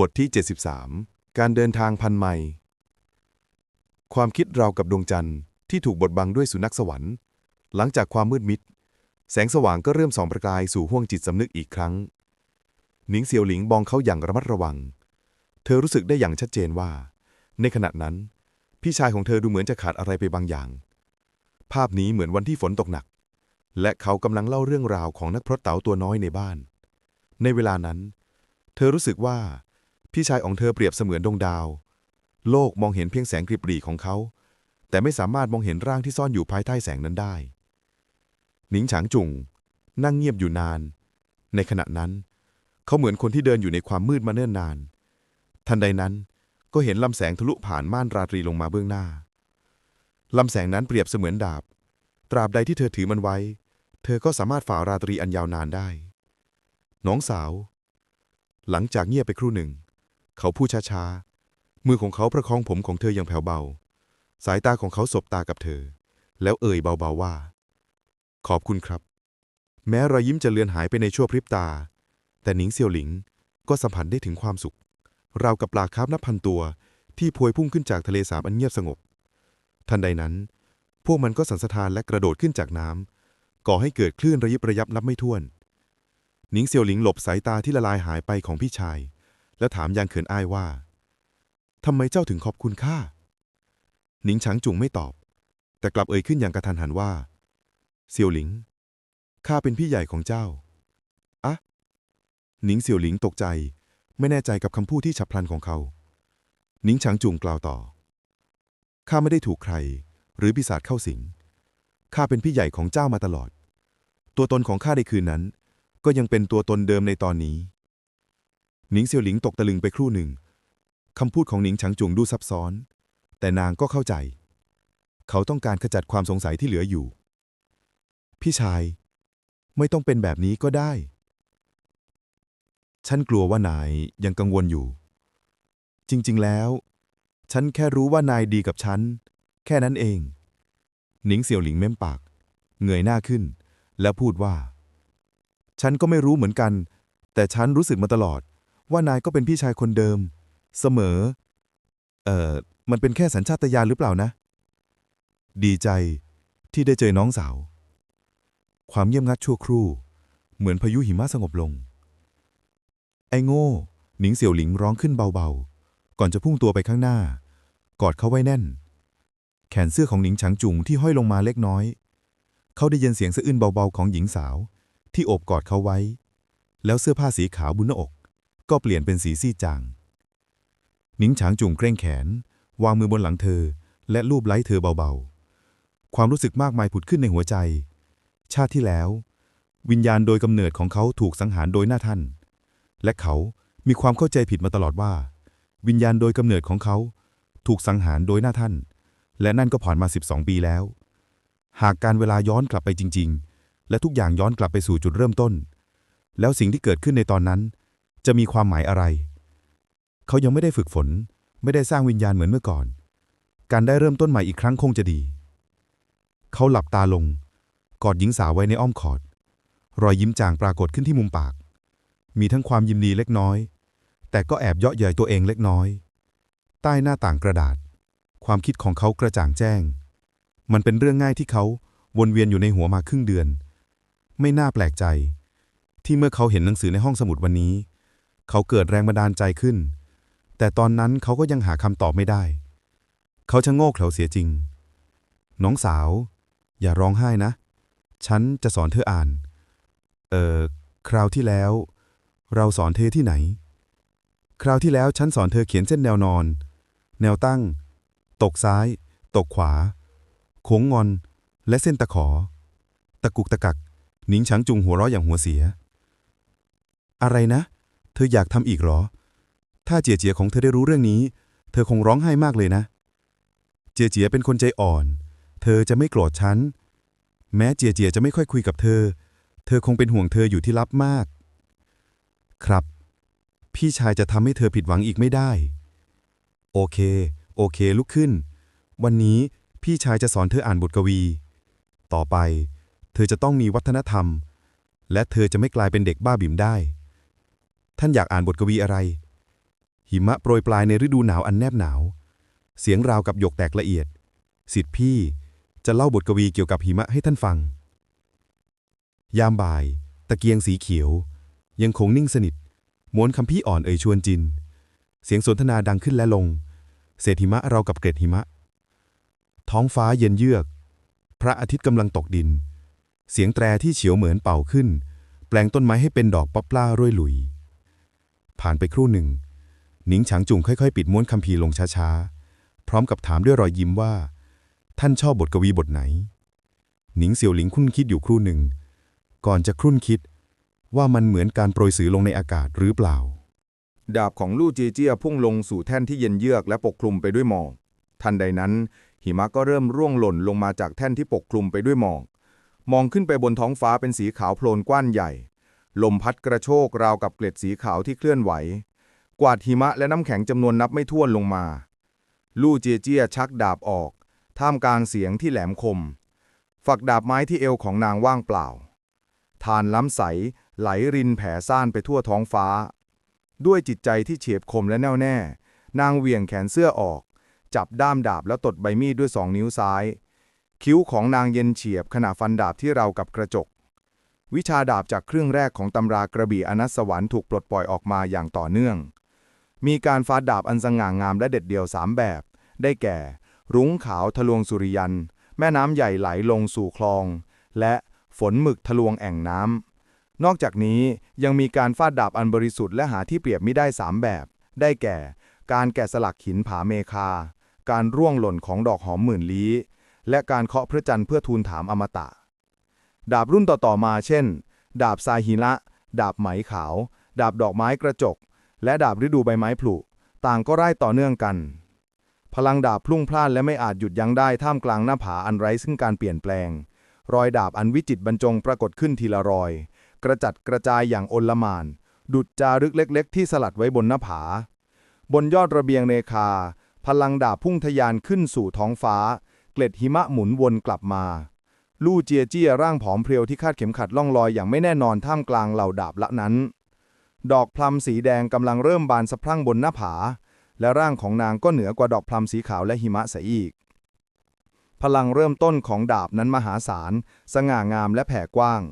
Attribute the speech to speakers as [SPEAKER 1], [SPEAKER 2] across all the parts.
[SPEAKER 1] บทที่ 73 การเดินทางพันไมล์ความคิดเรากับดวงจันทร์ที่ถูกบดบังด้วยสุนัขสวรรค์ หลังจากความมืดมิด แสงสว่างก็เริ่มส่องประกายสู่ห้วงจิตสำนึกอีกครั้ง หนิงเซี่ยวหลิงมองเขาอย่างระมัดระวัง เธอรู้สึกได้อย่างชัดเจนว่า ในขณะนั้น พี่ชายของเธอดูเหมือนจะขาดอะไรไปบางอย่าง ภาพนี้เหมือนวันที่ฝนตกหนัก และเขากำลังเล่าเรื่องราวของนักพรตเต๋าตัวน้อยในบ้าน ในเวลานั้น เธอรู้สึกว่า พี่ชายของเธอเปรียบเสมือนดวงดาว โลกมองเห็นเพียงแสงกริบหรี่ของเขา แต่ไม่สามารถมองเห็นร่างที่ซ่อนอยู่ภายใต้แสงนั้นได้ หนิงฉางจุง นั่งเงียบอยู่นาน ในขณะนั้น เขาเหมือนคนที่เดินอยู่ในความมืดมาเนิ่นนาน ทันใดนั้นก็เห็นลำแสงทะลุผ่านม่านราตรีลงมาเบื้องหน้า ลำแสงนั้นเปรียบเสมือนดาบ ตราบใดที่เธอถือมันไว้ เธอก็สามารถฝ่าราตรีอันยาวนานได้ น้องสาว หลังจากเงียบไปครู่หนึ่ง เขาพูดช้าๆ มือของเขาประคองผมของเธออย่างแผ่วเบา สายตาของเขาสบตากับเธอ แล้วเอ่ยเบาๆว่า ขอบคุณครับ แม้รอยยิ้มจะเลือนหายไปในชั่วพริบตา แต่หนิงเซียวหลิงก็สัมผัสได้ถึงความสุข ราวกับปลาคาร์ฟนับพันตัว ที่พวยพุ่งขึ้นจากทะเลสาบอันเงียบสงบ ทันใดนั้น พวกมันก็สันสะทานและกระโดดขึ้นจากน้ำก่อให้เกิดคลื่นระยิบระยับนับไม่ถ้วนหนิงเซียวหลิงหลบสายตาที่ละลายหายไปของพี่ชาย แล้วถามยางเขินอายว่าทำไมเจ้าถึงขอบคุณข้าหนิงฉางจุงไม่ตอบ แต่กลับเอ่ยขึ้นอย่างกระทันหันว่าเซียวหลิงข้าเป็นพี่ใหญ่ของเจ้าอะหนิงเซียวหลิงตกใจ ไม่แน่ใจกับคำพูดที่ฉับพลันของเขาหนิงฉางจุงกล่าวต่อข้าไม่ได้ถูกใคร หรือปีศาจเข้าสิงข้าเป็นพี่ใหญ่ของเจ้ามาตลอด ตัวตนของข้าในคืนนั้น ก็ยังเป็นตัวตนเดิมในตอนนี้ หนิงเซียวหลิงตกตะลึงไปครู่หนึ่งคำพูดของหนิงฉางจุงดูซับซ้อน แต่นางก็เข้าใจ เขาต้องการขจัดความสงสัยที่เหลืออยู่ พี่ชาย ไม่ต้องเป็นแบบนี้ก็ได้ ฉันกลัวว่านายยังกังวลอยู่ จริงๆแล้ว ฉันแค่รู้ว่านายดีกับฉัน แค่นั้นเอง หนิงเสี่ยวหลิงเม้มปาก เงยหน้าขึ้น แล้วพูดว่า ฉันก็ไม่รู้เหมือนกัน แต่ฉันรู้สึกมาตลอด ว่านายก็เป็นพี่ชายคนเดิม เสมอ เอ่อ มันเป็นแค่สัญชาตญาณหรือเปล่านะ ดีใจที่ได้เจอน้องสาว ความเงียบงัดชั่วครู่ เหมือนพายุหิมะสงบลง ไอ้โง่ หนิงเสี่ยวหลิงร้องขึ้นเบาๆ ก่อนจะพุ่งตัวไปข้างหน้า กอดเขาไว้แน่น แขนเสื้อของหนิงฉางจุงที่ห้อยลงมาเล็กน้อย เขาได้ยินเสียงสะอื้นเบาๆของหญิงสาว ที่โอบกอดเขาไว้ แล้วเสื้อผ้าสีขาวบนหน้าอก ก็เปลี่ยนเป็นสีซีดจาง หนิงฉางจุ่งเกรงแขน วางมือบนหลังเธอ และลูบไล้เธอเบาๆ ความรู้สึกมากมายผุดขึ้นในหัวใจ ชาติที่แล้ว วิญญาณโดยกำเนิดของเขาถูกสังหารโดยหน้าท่าน และเขามีความเข้าใจผิดมาตลอดว่า วิญญาณโดยกำเนิดของเขา ถูกสังหารโดยหน้าท่าน และนั่นก็ผ่านมา 12 ปีแล้ว หากการเวลาย้อนกลับไปจริง ๆ และทุกอย่างย้อนกลับไปสู่จุดเริ่มต้น แล้วสิ่งที่เกิดขึ้นในตอนนั้น จะมีความหมายอะไร เขายังไม่ได้ฝึกฝน ไม่ได้สร้างวิญญาณเหมือนเมื่อก่อน การได้เริ่มต้นใหม่อีกครั้งคงจะดี เขาหลับตาลง กอดหญิงสาวไว้ในอ้อมคอด รอยยิ้มจางปรากฏขึ้นที่มุมปาก มีทั้งความยินดีเล็กน้อย แต่ก็แอบเยาะเย้ยตัวเองเล็กน้อย ใต้หน้าต่างกระดาษ ความคิดของเขากระจ่างแจ้ง มันเป็นเรื่องง่ายที่เขาวนเวียนอยู่ในหัวมาครึ่งเดือน ไม่น่าแปลกใจ ที่เมื่อเขาเห็นหนังสือในห้องสมุดวันนี้ เขาเกิดแรงบันดาลใจขึ้น แต่ตอนนั้นเขาก็ยังหาคำตอบไม่ได้ เขาชะโงกเขาเสียจริง น้องสาว อย่าร้องไห้นะ ฉันจะสอนเธออ่าน เอ่อ คราวที่แล้ว เราสอนเธอที่ไหน คราวที่แล้วฉันสอนเธอเขียนเส้นแนวนอน แนวตั้ง ตกซ้าย ตกขวา โค้งงอน และเส้นตะขอ ตะกุกตะกัก หนิงฉังจุงหัวเราะอย่างหัวเสีย อะไรนะ ธออยากทำอีกหรอ ถ้าเจียเจียของเธอได้รู้เรื่องนี้ เธอคงร้องไห้มากเลยนะ เจียเจียเป็นคนใจอ่อน เธอจะไม่โกรธฉัน แม้เจียเจียจะไม่ค่อยคุยกับเธอ เธอคงเป็นห่วงเธออยู่ที่ลับมาก ครับ พี่ชายจะทำให้เธอผิดหวังอีกไม่ได้ โอเค โอเค ลุกขึ้น วันนี้พี่ชายจะสอนเธออ่านบทกวี ต่อไป เธอจะต้องมีวัฒนธรรม และเธอจะไม่กลายเป็นเด็กบ้าบิ่มได้ ท่านอยากอ่านบทกวีอะไร หิมะโปรยปลายในฤดูหนาวอันแนบหนาว เสียงราวกับหยกแตกละเอียด สิทธิพี่จะเล่าบทกวีเกี่ยวกับหิมะให้ท่านฟัง ยามบ่าย ตะเกียงสีเขียว ยังคงนิ่งสนิทม้วนคำพี่อ่อนเอ่ยชวนจิน เสียงสนทนาดังขึ้นและลง เศษหิมะเรากับเกร็ดหิมะ ท้องฟ้าเย็นเยือก พระอาทิตย์กำลังตกดิน เสียงแตรที่เฉียวเหมือนเป่าขึ้น แปลงต้นไม้ให้เป็นดอกป๊อปล่าร่วยหลุย ผ่านไปครู่หนึ่ง หนิงฉางจุงค่อยๆ ปิดม้วนคัมภีร์ลงช้าๆ พร้อมกับถามด้วยรอยยิ้มว่า ท่านชอบบทกวีบทไหน หนิงเสี่ยวหลิงคุ้นคิดอยู่ครู่หนึ่ง ก่อนจะครุ่นคิด ว่ามันเหมือนการโปรยสือลงในอากาศหรือเปล่า
[SPEAKER 2] ดาบของลู่จีเจี้ยพุ่งลงสู่แท่นที่เย็นเยือกและปกคลุมไปด้วยหมอกทันใดนั้น หิมะก็เริ่มร่วงหล่นลงมาจากแท่นที่ปกคลุมไปด้วยหมอก มองขึ้นไปบนท้องฟ้าเป็นสีขาวโพลนกว้านใหญ่ ลมพัดกระโชกราวกับเกล็ดสีขาวที่เคลื่อนไหว กวาดหิมะและน้ำแข็งจำนวนนับไม่ถ้วนลงมา ลู่เจียเจียชักดาบออก ท่ามกลางเสียงที่แหลมคม ฝักดาบไม้ที่เอวของนางว่างเปล่าทานล้ำใสไหลรินแผ่ซ่านไปทั่วท้องฟ้า ด้วยจิตใจที่เฉียบคมและแน่วแน่ นางเหวี่ยงแขนเสื้อออก จับด้ามดาบแล้วตดใบมีดด้วยสองนิ้วซ้าย คิ้วของนางเย็นเฉียบขณะฟันดาบที่เราวกับกระจก วิชาดาบจากเครื่องแรกของตำรากระบี่อนัสวรรค์ถูกปลดปล่อยออกมาอย่างต่อเนื่อง มีการฟาดดาบอันสง่างามและเด็ดเดี่ยวสามแบบ ได้แก่ รุ้งขาวทะลวงสุริยัน แม่น้ำใหญ่ไหลลงสู่คลอง และฝนหมึกทะลวงแอ่งน้ำ นอกจากนี้ยังมีการฟาดดาบอันบริสุทธิ์และหาที่เปรียบไม่ได้สามแบบ ได้แก่ การแกะสลักหินผาเมคา การร่วงหล่นของดอกหอมหมื่นลี้ และการเคาะพระจันทร์เพื่อทูลถามอมตะ ดาบรุ่นต่อๆมาเช่น ดาบซาฮิละ ดาบไหมขาว ดาบดอกไม้กระจก และดาบฤดูใบไม้ผลุ ต่างก็ไล่ต่อเนื่องกัน พลังดาบพลุ่งพล่านและไม่อาจหยุดยั้งได้ท่ามกลางหน้าผาอันไร้ซึ่งการเปลี่ยนแปลง รอยดาบอันวิจิตบรรจงปรากฏขึ้นทีละรอย กระจัดกระจายอย่างอลมาน ดุจจารึกเล็ก ๆ ที่สลัดไว้บนหน้าผา บนยอดระเบียงเนคา พลังดาบพุ่งทะยานขึ้นสู่ท้องฟ้า เกล็ดหิมะหมุนวนกลับมา ลู่เจียเจี้ยร่างผอมเพรียวที่คาดเข็มขัดล่องลอยอย่างไม่แน่นอนท่ามกลางเหล่าดาบละนั้น ดอกพลัมสีแดงกำลังเริ่มบานสะพรั่งบนหน้าผา และร่างของนางก็เหนือกว่าดอกพลัมสีขาวและหิมะเสียอีก พลังเริ่มต้นของดาบนั้นมหาศาล สง่างามและแผ่กว้าง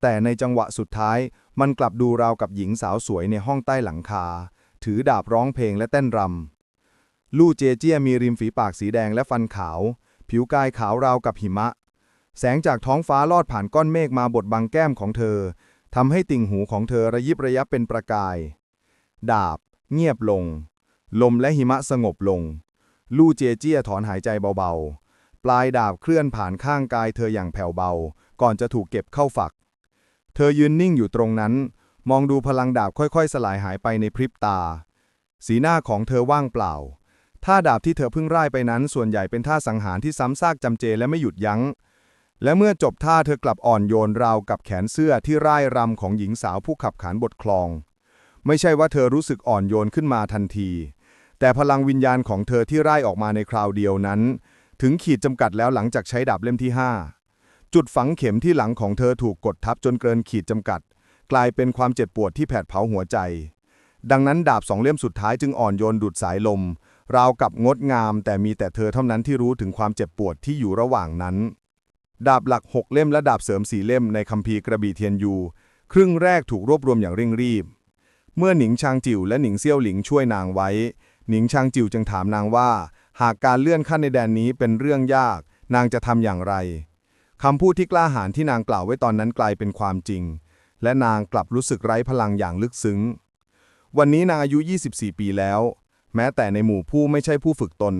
[SPEAKER 2] แต่ในจังหวะสุดท้ายมันกลับดูราวกับหญิงสาวสวยในห้องใต้หลังคา ถือดาบร้องเพลงและเต้นรำลู่เจเจียมีริมฝีปากสีแดงและฟันขาว ผิวกายขาวราวกับหิมะ แสงจากท้องฟ้าลอดผ่านก้อนเมฆมาบดบังแก้มของเธอทำให้ติ่งหูของเธอระยิบระยับเป็นประกาย ดาบ เงียบลง ลมและหิมะสงบลง ลู่เจเจียถอนหายใจเบาๆ ปลายดาบเคลื่อนผ่านข้างกายเธออย่างแผ่วเบา ก่อนจะถูกเก็บเข้าฝัก เธอยืนนิ่งอยู่ตรงนั้น มองดูพลังดาบค่อยๆ สลายหายไปในพริบตา สีหน้าของเธอว่างเปล่าท่าดาบที่เธอเพิ่งร่ายไปนั้นส่วนใหญ่เป็นท่าสังหารที่ซ้ำซากจำเจและไม่หยุดยัง้ง และเมื่อจบท่าเธอกลับอ่อนโยนราวกับแขนเสื้อที่ร่ายรำของหญิงสาวผู้ขับขานบทคลอง ไม่ใช่ว่าเธอรู้สึกอ่อนโยนขึ้นมาทันที แต่พลังวิญญาณของเธอที่ร่ายออกมาในคราวเดียวนั้น ถึงขีดจำกัดแล้วหลังจากใช้ดาบเล่มที่ 5 จุดฝังเข็มที่หลังของเธอถูกกดทับจนเกินขีดจำกัด กลายเป็นความเจ็บปวดที่แผดเผาหัวใจ ดังนั้นดาบสองเล่มสุดท้ายจึงอ่อนโยนดุดสายลม ราวกับงดงาม แต่มีแต่เธอเท่านั้นที่รู้ถึงความเจ็บปวดที่อยู่ระหว่างนั้น ดาบหลักหกเล่มและดาบเสริมสี่เล่มในคัมภีร์กระบี่เทียนยู ครึ่งแรกถูกรวบรวมอย่างเร่งรีบ เมื่อหนิงชางจิ๋วและหนิงเซี่ยวหลิงช่วยนางไว้ หนิงชางจิ๋วจึงถามนางว่า หากการเลื่อนขั้นในแดนนี้เป็นเรื่องยาก นางจะทำอย่างไรคำพูดที่กล้าหาญที่นางกล่าวไว้ตอนนั้นกลายเป็นความจริง และนางกลับรู้สึกไร้พลังอย่างลึกซึ้ง วันนี้นางอายุ 24 ปีแล้ว แม้แต่ในหมู่ผู้ไม่ใช่ผู้ฝึกตน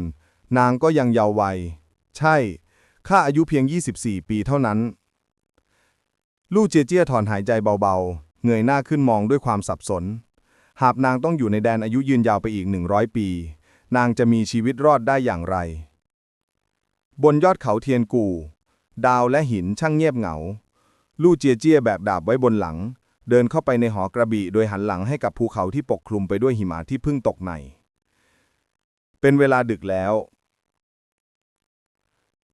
[SPEAKER 2] นางก็ยังเยาว์วัย ใช่ ข้าอายุเพียง 24 ปีเท่านั้น ลู่เจียเจี้ยถอนหายใจเบาๆ เงยหน้าขึ้นมองด้วยความสับสน หากนางต้องอยู่ในแดนอายุยืนยาวไปอีก 100 ปี นางจะมีชีวิตรอดได้อย่างไร บนยอดเขาเทียนกู่ดาวและหินช่างเงียบเหงา ลู่เจียเจี้ยแบกดาบไว้บนหลัง เดินเข้าไปในหอกระบี่โดยหันหลังให้กับภูเขาที่ปกคลุมไปด้วยหิมะที่เพิ่งตกในเป็นเวลาดึกแล้ว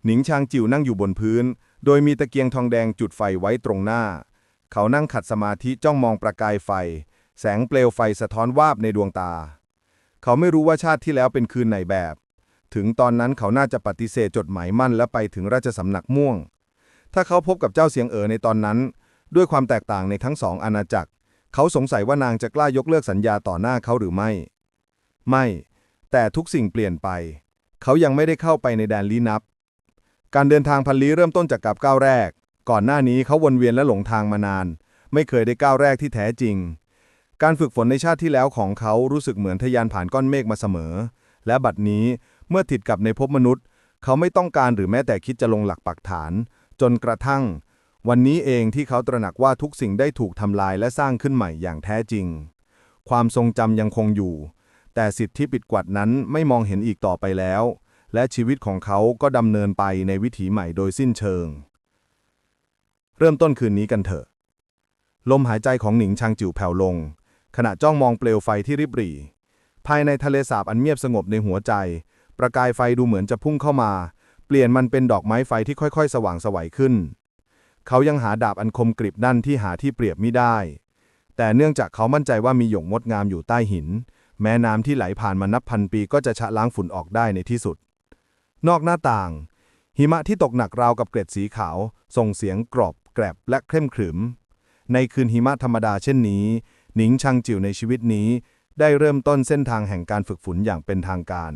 [SPEAKER 2] หนิงชางจิวนั่งอยู่บนพื้น โดยมีตะเกียงทองแดงจุดไฟไว้ตรงหน้า เขานั่งขัดสมาธิจ้องมองประกายไฟ แสงเปลวไฟสะท้อนวาบในดวงตา เขาไม่รู้ว่าชาติที่แล้วเป็นคืนไหนแบบ ถึงตอนนั้นเขาน่าจะปฏิเสธจดหมายมั่นและไปถึงราชสำนักม่วง ถ้าเขาพบกับเจ้าเสียงเอ๋อในตอนนั้น ด้วยความแตกต่างในทั้งสองอาณาจักร เขาสงสัยว่านางจะกล้ายกเลิกสัญญาต่อหน้าเขาหรือไม่ ไม่ แต่ทุกสิ่งเปลี่ยนไป เขายังไม่ได้เข้าไปในแดนลี้นับ การเดินทางพันลี้เริ่มต้นจากกับก้าวแรก ก่อนหน้านี้เขาวนเวียนและหลงทางมานาน ไม่เคยได้ก้าวแรกที่แท้จริง การฝึกฝนในชาติที่แล้วของเขารู้สึกเหมือนทะยานผ่านก้อนเมฆมาเสมอ และบัดนี้เมื่อติดกับในภพมนุษย์ เขาไม่ต้องการหรือแม้แต่คิดจะลงหลักปักฐาน จนกระทั่ง วันนี้เองที่เขาตระหนักว่าทุกสิ่งได้ถูกทำลายและสร้างขึ้นใหม่อย่างแท้จริง ความทรงจำยังคงอยู่ แต่สิทธิปิดกวัดนั้นไม่มองเห็นอีกต่อไปแล้ว และชีวิตของเขาก็ดำเนินไปในวิถีใหม่โดยสิ้นเชิง เริ่มต้นคืนนี้กันเถอะ ลมหายใจของหนิงชางจิ๋วแผ่วลง ขณะจ้องมองเปลวไฟที่ริบหรี่ ภายในทะเลสาบอันเงียบสงบในหัวใจ ประกายไฟดูเหมือนจะพุ่งเข้ามา เปลี่ยนมันเป็นดอกไม้ไฟที่ค่อยๆ สว่างสวัยขึ้น เขายังหาดาบอันคมกริบนั่นที่หาที่เปรียบไม่ได้ แต่เนื่องจากเขามั่นใจว่ามีหยกงดงามอยู่ใต้หินแม้น้ำที่ไหลผ่านมานับพันปีก็จะชะล้างฝุ่นออกได้ในที่สุด นอกหน้าต่าง หิมะที่ตกหนักราวกับเกล็ดสีขาว ส่งเสียงกรอบแกรบและเข้มขรึม ในคืนหิมะธรรมดาเช่นนี้ หนิงชังจิ๋วในชีวิตนี้ ได้เริ่มต้นเส้นทางแห่งการฝึกฝนอย่างเป็นทางการ